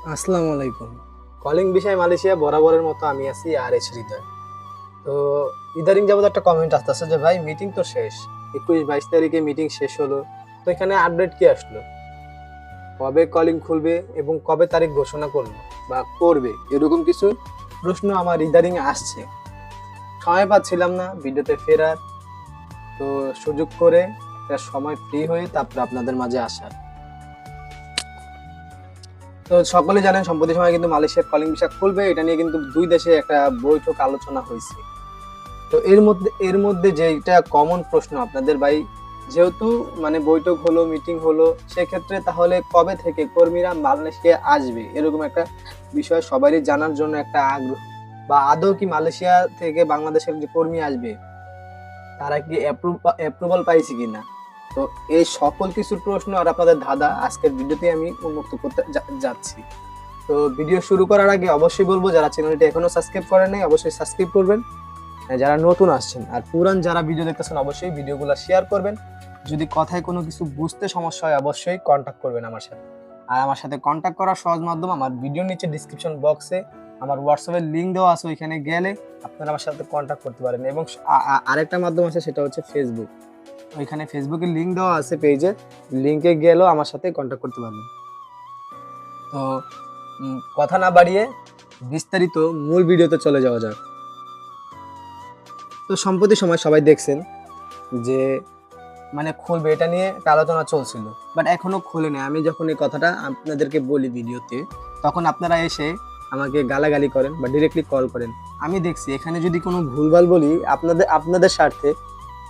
আসসালামু আলাইকুম কলিং বিষয় মালয়েশিয়া বরাবরের মতো আমি আছি আর এস হৃদয়। তো ইদারিং যাবত একটা কমেন্ট আসতেছে যে, ভাই মিটিং তো শেষ। একুশ বাইশ তারিখে মিটিং শেষ হলো। তো এখানে আপডেট কি আসলো? কবে কলিং খুলবে এবং কবে তারিখ ঘোষণা করল বা করবে? এরকম কিছু প্রশ্ন আমার ইদারিং আসছে। সময় পাচ্ছিলাম না ভিডিওতে ফেরার। তো সুযোগ করে সময় ফ্রি হয়ে তারপর আপনাদের মাঝে আসার। তো সকলে জানেন সম্প্রতি সময় কিন্তু মালয়েশিয়ার কলিং ভিসা খুলবে। এটা নিয়ে কিন্তু দুই দেশে একটা বৈঠক আলোচনা হয়েছে। তো এর মধ্যে এর মধ্যে যেটা কমন প্রশ্ন আপনাদের ভাই, যেহেতু মানে বৈঠক হলো মিটিং হলো, সেক্ষেত্রে তাহলে কবে থেকে কর্মীরা মালয়েশিয়া আসবে? এরকম একটা বিষয় সবারই জানার জন্য একটা আগ্রহ। বা আদৌ কি মালয়েশিয়া থেকে বাংলাদেশের যে কর্মী আসবে, তারা কি অ্যাপ্রুভাল পাইছে কিনা? তো এই সকল কিছু প্রশ্ন আর আপনাদের ধাঁধা আজকের ভিডিওতে আমি উন্মুক্ত করতে যাচ্ছি। তো ভিডিও শুরু করার আগে অবশ্যই বলব, যারা চ্যানেলটি এখনও সাবস্ক্রাইব করেন নাই, অবশ্যই সাবস্ক্রাইব করবেন। যারা নতুন আসছেন আর পুরান যারা ভিডিও দেখতেছেন, অবশ্যই ভিডিওগুলো শেয়ার করবেন। যদি কথায় কোনো কিছু বুঝতে সমস্যা হয়, অবশ্যই কন্ট্যাক্ট করবেন আমার সাথে। আর আমার সাথে কন্ট্যাক্ট করার সহজ মাধ্যম আমার ভিডিও নিচে ডিসক্রিপশন বক্সে আমার হোয়াটসঅ্যাপের লিঙ্ক দেওয়া আছে ওইখানে গেলে আপনারা আমার সাথে কন্ট্যাক্ট করতে পারেন। এবং আরেকটা মাধ্যম আছে, সেটা হচ্ছে ফেসবুক ওইখানে ফেসবুকে লিঙ্ক দেওয়া আছে পেজে লিঙ্কে গেলেও আমার সাথে কন্ট্যাক্ট করতে পারবেন তো কথা না বাড়িয়ে বিস্তারিত মূল ভিডিওতে চলে যাওয়া যাক। তো সম্প্রতি সময় সবাই দেখছেন যে মানে খুলবে, এটা নিয়ে একটা আলোচনা চলছিল। বাট এখনও খুলে নেই। আমি যখন এই কথাটা আপনাদেরকে বলি ভিডিওতে, তখন আপনারা এসে আমাকে গালাগালি করেন বা ডিরেক্টলি কল করেন। আমি দেখছি, এখানে যদি কোনো ভুলভাল বলি, আপনাদের আপনাদের স্বার্থে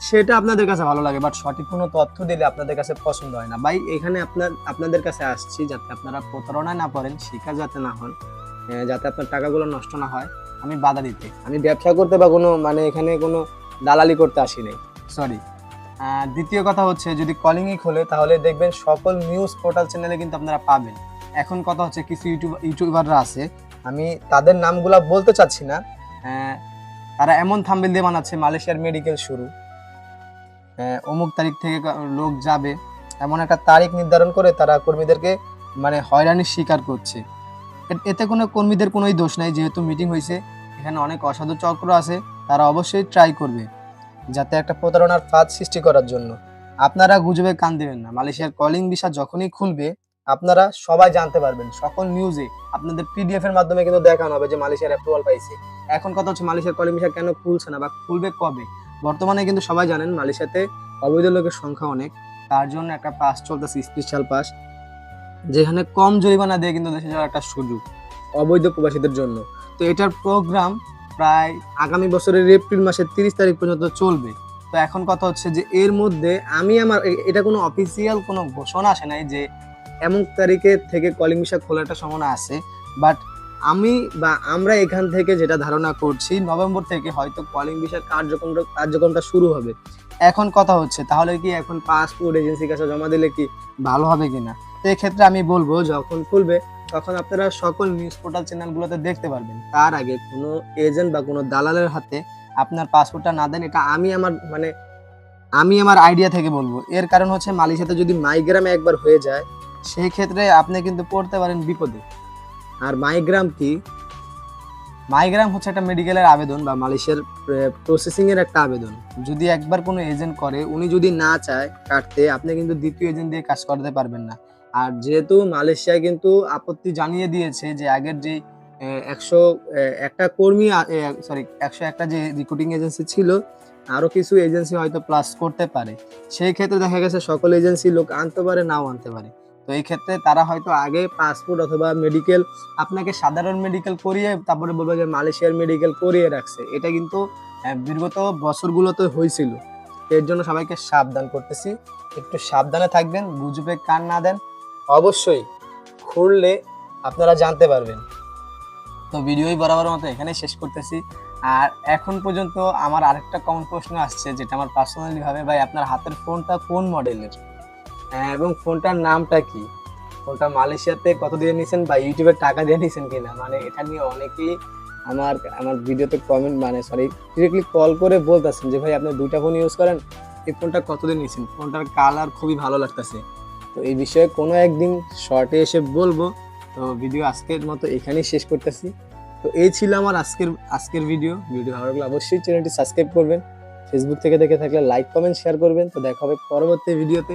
সেটা আপনাদের কাছে ভালো লাগে বাট সঠিক কোনো তথ্য দিলে আপনাদের কাছে পছন্দ হয় না। ভাই, এখানে আপনার, আপনাদের কাছে আসছি যাতে আপনারা প্রতারণায় না পড়েন, শিক্ষা যাতে না হন যাতে আপনার টাকাগুলো নষ্ট না হয়, আমি বাধা দিতে। আমি ব্যবসা করতে বা কোনো মানে এখানে কোনো দালালি করতে আসি নাই। সরি দ্বিতীয় কথা হচ্ছে, যদি কলিংই খোলে, তাহলে দেখবেন সকল নিউজ পোর্টাল চ্যানেলে কিন্তু আপনারা পাবেন। এখন কথা হচ্ছে, কিছু ইউটিউব ইউটিউবাররা আছে, আমি তাদের নামগুলা বলতে চাচ্ছি না। তারা এমন থাম্বেল দিয়ে বানাচ্ছে, মালয়েশিয়ার মেডিকেল শুরু। অমুক তারিখ থেকে লোক যাবে, এমন একটা তারিখ নির্ধারণ করে তারা কর্মীদেরকে মানে হয়রানির শিকার করছে। এতে কোনো কর্মীদের কোনোই দোষ নাই, যেহেতু মিটিং হয়েছে, এখানে অনেক অসাধু চক্র আছে, তারা অবশ্যই ট্রাই করবে, যাতে একটা প্রতারণার ফাঁদ সৃষ্টি করার জন্য। আপনারা গুজবে কান দেবেন না। মালয়েশিয়ার কলিং ভিসা যখনই খুলবে, আপনারা সবাই জানতে পারবেন, সকল নিউজে আপনাদের পিডিএফ এর মাধ্যমে কিন্তু দেখানো হবে যে মালয়েশিয়ার অ্যাপ্রুভাল পাইছে। এখন কথা হচ্ছে মালয়েশিয়ার কলিং ভিসা কেন খুলছে না বা খুলবে কবে? বর্তমানে কিন্তু সবাই জানেন মালয়েশিয়াতে অবৈধ লোকের সংখ্যা অনেক। তার জন্য একটা পাস চলতেছে স্পেশাল পাস যেখানে কম জরিমানা দিয়ে কিন্তু দেশে যাওয়ার একটা সুযোগ অবৈধ প্রবাসীদের জন্য। তো এটার প্রোগ্রাম প্রায় আগামী বছরের এপ্রিল মাসের তিরিশ তারিখ পর্যন্ত চলবে। তো এখন কথা হচ্ছে যে, এর মধ্যে আমি আমার এটা কোনো অফিসিয়াল কোনো ঘোষণা আসে নাই যে, এমন তারিখে থেকে কলিং ভিসা খোলার একটা সম্ভাবনা আছে। বাট আমি বা আমরা এখান থেকে যেটা ধারণা করছি, নভেম্বর থেকে হয়তো কলিং ভিসার কার্যক্রম, কার্যক্রমটা শুরু হবে। এখন কথা হচ্ছে, তাহলে কি এখন পাসপোর্ট এজেন্সির কাছে জমা দিলে কি ভালো হবে কিনা? তো এক্ষেত্রে আমি বলব, যখন খুলবে, তখন আপনারা সকল নিউজ পোর্টাল চ্যানেলগুলোতে দেখতে পারবেন। তার আগে কোনো এজেন্ট বা কোনো দালালের হাতে আপনার পাসপোর্টটা না দেন, এটা আমি আমার মানে আমি আমার আইডিয়া থেকে বলব। এর কারণ হচ্ছে মালয়েশিয়াতে যদি মাইগ্রামে একবার হয়ে যায় সেই ক্ষেত্রে আপনি কিন্তু পড়তে পারেন বিপদে। আর মাইগ্রাম কি? মাইগ্রাম হচ্ছে একটা মেডিকেলের আবেদন বা মালয়েশিয়ার প্রসেসিং এর একটা আবেদন। যদি একবার কোনো এজেন্ট করে, উনি যদি না চায় কাটতে, আপনি কিন্তু দ্বিতীয় এজেন্ট দিয়ে কাজ করতে পারবেন না। আর যেহেতু মালয়েশিয়ায় কিন্তু আপত্তি জানিয়ে দিয়েছে যে আগের যে একশো একটা কর্মী সরি একশো একটা যে রিক্রুটিং এজেন্সি ছিল আরও কিছু এজেন্সি হয়তো প্লাস করতে পারে। সেই ক্ষেত্রে দেখা গেছে সকল এজেন্সি লোক আনতে পারে, নাও আনতে পারে। তো এই ক্ষেত্রে তারা হয়তো আগে পাসপোর্ট অথবা মেডিকেল আপনাকে সাধারণ মেডিকেল করিয়ে তারপরে বলব যে মালয়েশিয়ার মেডিকেল করিয়ে রাখছে। এটা কিন্তু বিগত বছরগুলোতে হয়েছিল এর জন্য সবাইকে সাবধান করতেছি। একটু সাবধানে থাকবেন, গুজবে কান না দেন। অবশ্যই খুললে আপনারা জানতে পারবেন। তো ভিডিওই বরাবর মতো এখানে শেষ করতেছি। আর এখন পর্যন্ত আমার আরেকটা কমন প্রশ্ন আসছে, যেটা আমার পার্সোনালি ভাবে, ভাই, আপনার হাতের ফোনটা কোন মডেলের এবং ফোনটার নামটা কি? ফোনটা মালয়েশিয়াতে কত দিয়ে নিয়েছেন বা ইউটিউবে টাকা দিয়ে নিয়েছেন কিনা? মানে এটা নিয়ে অনেকেই আমার আমার ভিডিওতে কমেন্ট মানে সরি ডিরেক্টলি কল করে বলতেছেন যে, ভাই, আপনি দুইটা ফোন ইউজ করেন, এই ফোনটা কত দিয়ে নিয়েছেন? ফোনটার কালার খুবই ভালো লাগতেছে। তো এই বিষয়ে কোনো একদিন শর্টে এসে বলব। তো ভিডিও আজকের মতো এখানেই শেষ করতেছি। তো এই ছিল আমার আজকের আজকের ভিডিও ভিডিও ভালো লাগলে অবশ্যই চ্যানেলটি সাবস্ক্রাইব করবেন। ফেসবুক থেকে দেখে থাকলে লাইক কমেন্ট শেয়ার করবেন। তো দেখা হবে পরবর্তী ভিডিওতে